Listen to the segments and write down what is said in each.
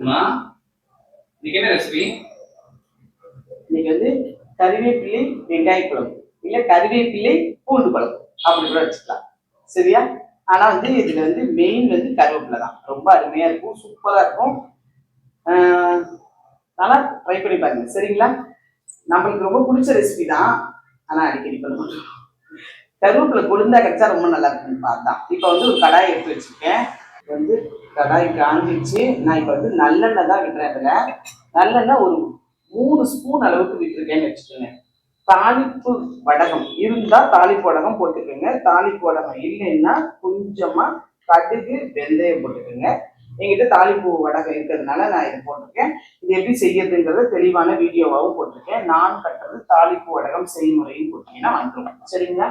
உமா இன்னைக்கு என்ன ரெசிபி இன்னைக்கு வந்து கருவேப்பிள்ளை வெங்காய குழம்பு இல்லை கருவேப்பிள்ளை பூண்டு குழம்பு. அப்படி கூட வச்சுக்கலாம். சரியா? ஆனா வந்து இதுல வந்து மெயின் வந்து கருவேப்பிலை தான். ரொம்ப அருமையா இருக்கும் சூப்பரா இருக்கும். நல்லா ட்ரை பண்ணி பாருங்க. சரிங்களா? நம்மளுக்கு ரொம்ப பிடிச்ச ரெசிபி தான். ஆனா அடிக்கடி பண்ண மாட்டோம். கருவேப்பிலை கொழுந்தா கிடைச்சா ரொம்ப நல்லா இருக்குன்னு பார்த்தா. இப்போ வந்து ஒரு கடாய் எடுத்து வச்சிருக்கேன். வந்து கடாய் காஞ்சிச்சு நான் இப்போ வந்து நல்லெண்ணெய் தான் விட்டுறேன் இதுல. நல்லெண்ணெய் ஒரு மூணு ஸ்பூன் அளவுக்கு விட்டுருக்கேன்னு வச்சுக்கோங்க. தாளிப்பு வடகம். இருந்தால் தாளிப்பு வடகம் போட்டுக்கோங்க. தாளிப்பு வடகம் இல்லைன்னா கொஞ்சமாக கடுகு வெந்தயம் போட்டுக்கோங்க. என்கிட்ட தாளிப்பு வடகம் இருக்கிறதுனால நான் இதை போட்டிருக்கேன். இது எப்படி செய்யறதுங்கிறத தெளிவான வீடியோவாகவும் போட்டிருக்கேன். நான் கட்டுறது தாளிப்பு வடகம் செய்முறையும் போட்டீங்கன்னா வந்துடும் சரிங்களா?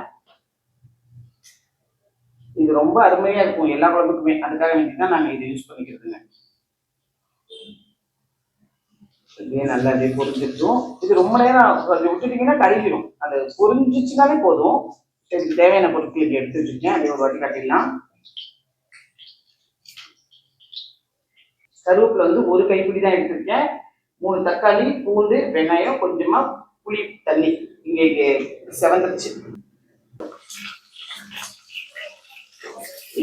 இது ரொம்ப அருமையா இருக்கும் எல்லா குழம்புக்குமே அதுக்காக வேண்டி தான் நாங்கள் இதை யூஸ் பண்ணிக்கிறதுங்க. இப்படியே நல்லா அப்படியே பொரிஞ்சிருக்கும். இது ரொம்ப நேரம் கொஞ்சம் விட்டுட்டீங்கன்னா கருகிடும் அது பொரிஞ்சிச்சுனாலே போதும். இதுக்கு தேவையான பொருட்கள் இங்கே எடுத்து வச்சிருக்கேன் ஒரு வாட்டி காட்டிடலாம். கருவேப்பில் வந்து ஒரு கைப்பிடி தான் எடுத்திருக்கேன். மூணு தக்காளி பூண்டு வெங்காயம் கொஞ்சமாக புளி தண்ணி. இங்கே இங்கே செவந்துருச்சு.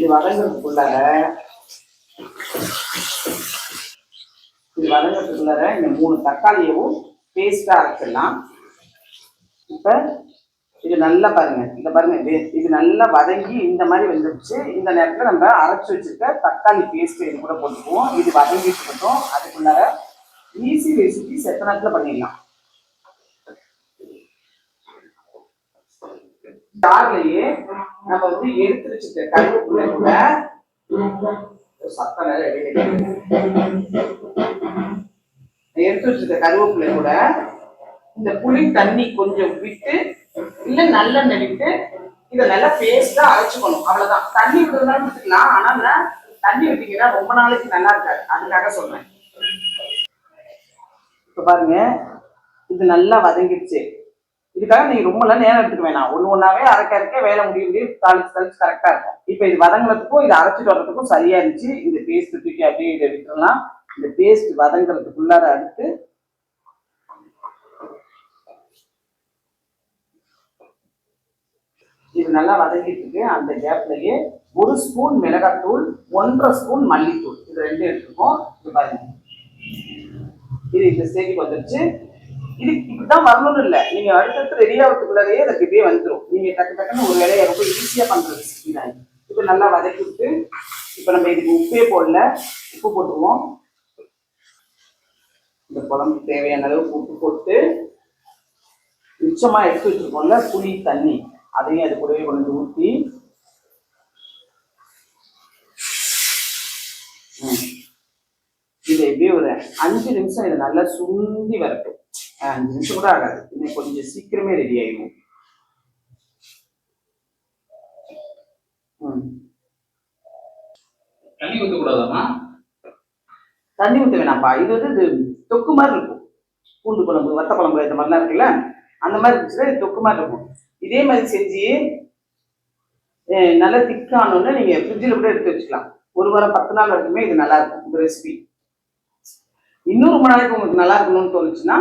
இது வதங்கிறதுக்குள்ளார இது வதங்கிறதுக்குள்ளார இந்த மூணு தக்காளியவும் பேஸ்டா அரைச்சிடலாம். இப்ப இது நல்லா பாருங்க இந்த பாருங்க இது இது நல்லா வதங்கி இந்த மாதிரி வந்துருச்சு. இந்த நேரத்துல நம்ம அரைச்சு வச்சிருக்க தக்காளி பேஸ்ட் இது கூட போட்டுக்குவோம். இது வதங்கிட்டு இருக்கட்டும். அதுக்குள்ளார ஈஸி ரெசிபி செத்த நேரத்துல பண்ணிடலாம். ஜார்லயே நம்ம வந்து எடுத்து வச்சிருக்க கருவேப்பிலை கூட சத்தம் எடுத்து வச்சிருக்க கருவேப்பிலை கூட இந்த புளி தண்ணி கொஞ்சம் விட்டு இல்ல நல்லெண்ணெய் விட்டு இதை நல்லா பேஸ்டா அரைச்சுக்கணும். அவ்வளவுதான். தண்ணி விடுறதுனால விட்டுக்கலாம். ஆனா நான் தண்ணி விட்டீங்கன்னா ரொம்ப நாளைக்கு நல்லா இருக்காது. அதுக்காக சொல்றேன். இப்ப பாருங்க இது நல்லா வதங்கிடுச்சு. இதுக்காக நீங்க ரொம்ப எல்லாம் நேரம் எடுத்துக்க வேணாம். ஒண்ணு ஒன்றாவே அரைக்க அரைக்க வேலை முடிய முடியும் தாளிச்சு தாளிச்சு கரெக்டா இருக்கும். இப்ப இது வதங்குறதுக்கும் இது அரைச்சிட்டு வர்றதுக்கும் சரியா இருந்துச்சு. இந்த பேஸ்ட் தூக்கி அப்படியே இதை விட்டுறலாம். இந்த பேஸ்ட் வதங்குறதுக்குள்ளார அடுத்து இது நல்லா வதங்கிட்டு இருக்கு. அந்த கேப்லயே ஒரு ஸ்பூன் மிளகாத்தூள் ஒன்றரை ஸ்பூன் மல்லித்தூள். இது ரெண்டும் எடுத்துருக்கோம். இது பாருங்க. இது இந்த ஸ்டேஜுக்கு வந்துருச்சு. இது இப்படிதான் வரணும்னு இல்லை. நீங்க அடுத்தடுத்து ரெடி ஆகிறதுக்குள்ளவே அதுக்கு இதே வந்துடும் நீங்க டக்கு டக்குன்னு ஒரு வேலையை ரொம்ப ஈஸியா பண்ற ரெசிபி தான் இப்போ நல்லா வதக்கி விட்டு இப்போ நம்ம இதுக்கு உப்பே போடல. உப்பு போட்டுருவோம். இந்த குழம்புக்கு தேவையான அளவுக்கு உப்பு போட்டு மிச்சமா எடுத்து வச்சிருக்கோம்ல புளி தண்ணி. அதையும் அது கூடவே கொண்டு ஊற்றி இது எப்படியே ஒரு அஞ்சு நிமிஷம் இதை நல்லா சுண்டி வரட்டும். அஞ்சு நிமிஷம் கூட ஆகாது இன்னும் கொஞ்சம் சீக்கிரமே ரெடி ஆயிடும். தண்ணி ஊத்த கூடாதாமா தண்ணி ஊற்ற வேணாம்ப்பா இது வந்து இது தொக்கு மாதிரி இருக்கும் பூண்டு குழம்பு வத்த குழம்பு இந்த மாதிரிலாம் இருக்குல்ல அந்த மாதிரி இருந்துச்சுன்னா இது தொக்கு மாதிரி இருக்கும் இதே மாதிரி செஞ்சு நல்லா திக்கானோன்னு நீங்கள் ஃப்ரிட்ஜில் கூட எடுத்து வச்சுக்கலாம் ஒரு வாரம் பத்து நாள் வரைக்குமே இது நல்லா இருக்கும் இந்த ரெசிபி இன்னும் ரொம்ப நாளைக்கு உங்களுக்கு நல்லா இருக்கணும்னு தோணுச்சுன்னா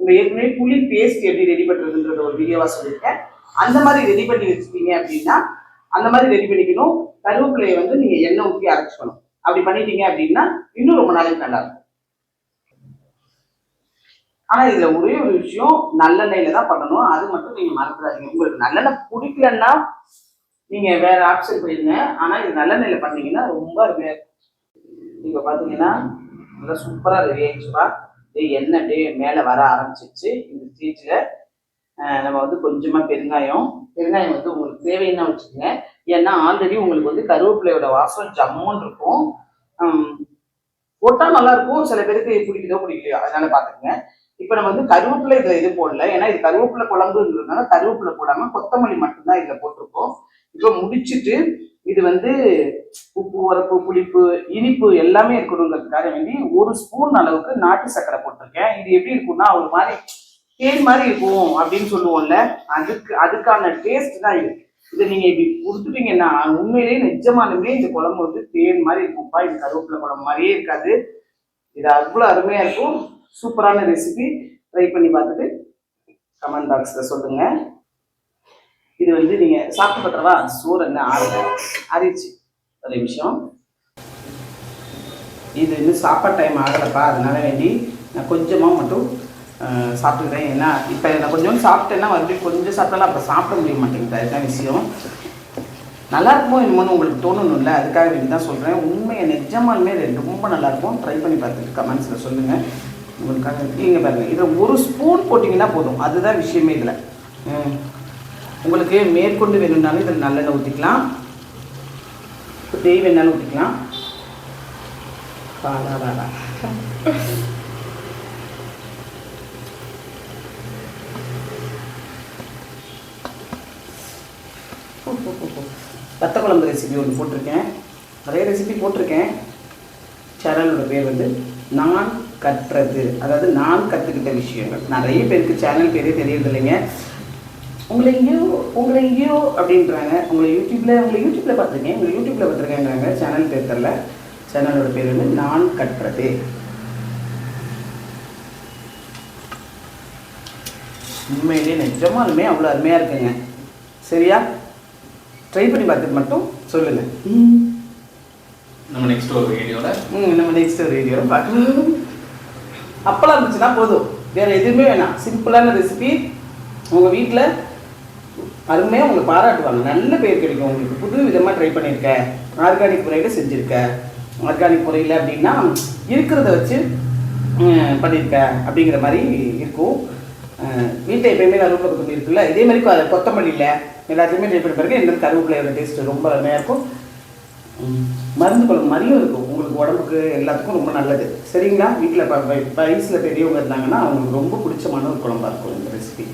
உங்க ஏற்கனவே புளி பேஸ்ட் எப்படி ரெடி பண்ணுறதுன்றத ஒரு வீடியோவாக சொல்லியிருக்கேன். அந்த மாதிரி ரெடி பண்ணி வச்சுட்டீங்க அப்படின்னா அந்த மாதிரி ரெடி பண்ணிக்கணும். கருவேப்பிலையை வந்து நீங்கள் எண்ணெய் ஊற்றி அரைச்சிக்கணும். அப்படி பண்ணிட்டீங்க அப்படின்னா இன்னும் ரொம்ப நாளைக்கு நல்லா இருக்கும் ஆனா இதுல ஒரே ஒரு விஷயம் நல்லெண்ணெயில தான் பண்ணணும். அது மட்டும் நீங்க மறந்துடாதீங்க. உங்களுக்கு நல்லெண்ணெய் பிடிக்கலன்னா நீங்க வேற ஆப்ஷன் போயிருங்க. ஆனா இது நல்லெண்ணெயில பண்ணீங்கன்னா ரொம்ப அருமையா இருக்கும். பாத்தீங்கன்னா நல்லா சூப்பரா ரெடி ஆயிடுச்சுப்பா எண்ணெய் அப்படியே மேலே வர ஆரம்பிச்சிச்சு இந்த ஸ்டேஜ்ல நம்ம வந்து கொஞ்சமாக பெருங்காயம் பெருங்காயம் வந்து உங்களுக்கு தேவைன்னா வச்சுக்கோங்க. ஏன்னா ஆல்ரெடி உங்களுக்கு வந்து கருவேப்பிலையோட வாசம் ஜம்முன்னு இருக்கும். போட்டால் நல்லாயிருக்கும். நல்லா இருக்கும் சில பேருக்கு பிடிக்குதோ பிடிக்கலையோ அதனால பாத்துக்கோங்க இப்போ நம்ம வந்து கருவேப்பிலை இதில் இது போடல. ஏன்னா இது கருவேப்பிலை குழம்புங்கிறதுனால கருவேப்பிலை போடாமல் கொத்தமல்லி மட்டும்தான் இதில் போட்டிருக்கோம். இப்போ முடிச்சுட்டு இது வந்து உப்பு உரப்பு புளிப்பு இனிப்பு எல்லாமே இருக்கணுங்கிறதுக்காக வேண்டி ஒரு ஸ்பூன் அளவுக்கு நாட்டு சர்க்கரை போட்டிருக்கேன். இது எப்படி இருக்கும்னா ஒரு மாதிரி தேன் மாதிரி இருக்கும் அப்படின்னு சொல்லுவோம்ல அதுக்கு அதுக்கான டேஸ்ட் தான் இது. இதை நீங்க இப்படி கொடுத்துட்டீங்கன்னா உண்மையிலேயே நிஜமானுமே இந்த குழம்பு வந்து தேன் மாதிரி இருக்கும்ப்பா. இது கருவேப்பிலை குழம்பு மாதிரியே இருக்காது. இது அவ்வளோ அருமையாக இருக்கும். சூப்பரான ரெசிபி ட்ரை பண்ணி பார்த்துட்டு கமெண்ட் பாக்ஸில் சொல்லுங்கள் இது வந்து நீங்கள் சாப்பிட்டு பண்றவா சோறு என்ன? ஆறுல ஆறிடுச்சு. ஒரு நிமிஷம். இது இன்னும் சாப்பாடு டைம் ஆகலப்பா. அதனால வேண்டி நான் கொஞ்சமாக மட்டும் சாப்பிட்டுக்கிறேன். ஏன்னா இப்போ நான் கொஞ்சம் சாப்பிட்டேன்னா மறுபடியும் கொஞ்சம் சாப்பிட்டாலும் அப்புறம் சாப்பிட முடிய மாட்டேங்குது. அதுதான் விஷயம். நல்லா இருக்குமோ என்னமோன்னு உங்களுக்கு தோணணும்ல. அதுக்காக வேண்டி தான் சொல்கிறேன் உண்மையை நிஜமாலுமே ரொம்ப நல்லா இருக்கும். ட்ரை பண்ணி பார்த்துட்டு கமெண்ட்ஸில் சொல்லுங்கள் உங்களுக்காக நீங்கள் பாருங்கள் இதில் ஒரு ஸ்பூன் போட்டிங்கன்னா போதும். அதுதான் விஷயமே இதில். உங்களுக்கு மேற்கொண்டு வேணும்னாலும் இதில் நல்லெண்ணெய் ஊற்றிக்கலாம் நெய் வேணாலும் ஊற்றிக்கலாம் வத்த குழம்பு ரெசிபி ஒன்று போட்டிருக்கேன். நிறைய ரெசிபி போட்டிருக்கேன். சேனலோட பேர் வந்து நான் கற்றது. அதாவது நான் கற்றுக்கிட்ட விஷயங்கள். நிறைய பேருக்கு சேனல் பேரே தெரியறது இல்லைங்க உங்களை எங்கேயோ உங்களை எங்கேயோ அப்படின்றாங்க. உங்களை யூடியூப்ல உங்களை யூடியூப்ல பார்த்துருக்கேன். உங்களை யூடியூப்ல பார்த்துருக்கேங்கிறாங்க சேனல் பேர் தெரில சேனலோட பேர் வந்து நான் கற்றது. உண்மையிலேயே நிஜமாலுமே அவ்வளோ அருமையாக இருக்குங்க. சரியா? ட்ரை பண்ணி பார்த்துட்டு மட்டும் சொல்லுங்க. நம்ம நெக்ஸ்ட் ஒரு வீடியோல ம் நம்ம நெக்ஸ்ட் ஒரு வீடியோ பார்க்கலாம். அப்பளம் இருந்துச்சுன்னா போதும். வேற எதுவுமே வேணாம். சிம்பிளான ரெசிபி உங்கள் வீட்டில் அருமையாக உங்களை பாராட்டுவாங்க. நல்ல பேர் கிடைக்கும். உங்களுக்கு புது விதமாக ட்ரை பண்ணியிருக்க. ஆர்கானிக் முறையில் செஞ்சுருக்க. ஆர்கானிக் முறையில் அப்படின்னா இருக்கிறத வச்சு பண்ணியிருக்க அப்படிங்கிற மாதிரி இருக்கும். வீட்டில் எப்பயுமே கருவேப்பிலை கொத்தமல்லி இருக்குல்ல இதே மாதிரி கொ- கொத்தமல்லியில் எல்லாத்தையுமே ட்ரை பண்ணி பாருங்க இந்த கருவேப்பிலையோட டேஸ்ட் ரொம்ப அருமையாக இருக்கும். மருந்து குழம்பு மாதிரியும் இருக்கும். உங்களுக்கு உடம்புக்கு எல்லாத்துக்கும் ரொம்ப நல்லது. சரிங்களா? வீட்டில் வயசில் பெரியவங்க இருந்தாங்கன்னா அவங்களுக்கு ரொம்ப பிடிச்சமான ஒரு குழம்பா இருக்கும் இந்த ரெசிபி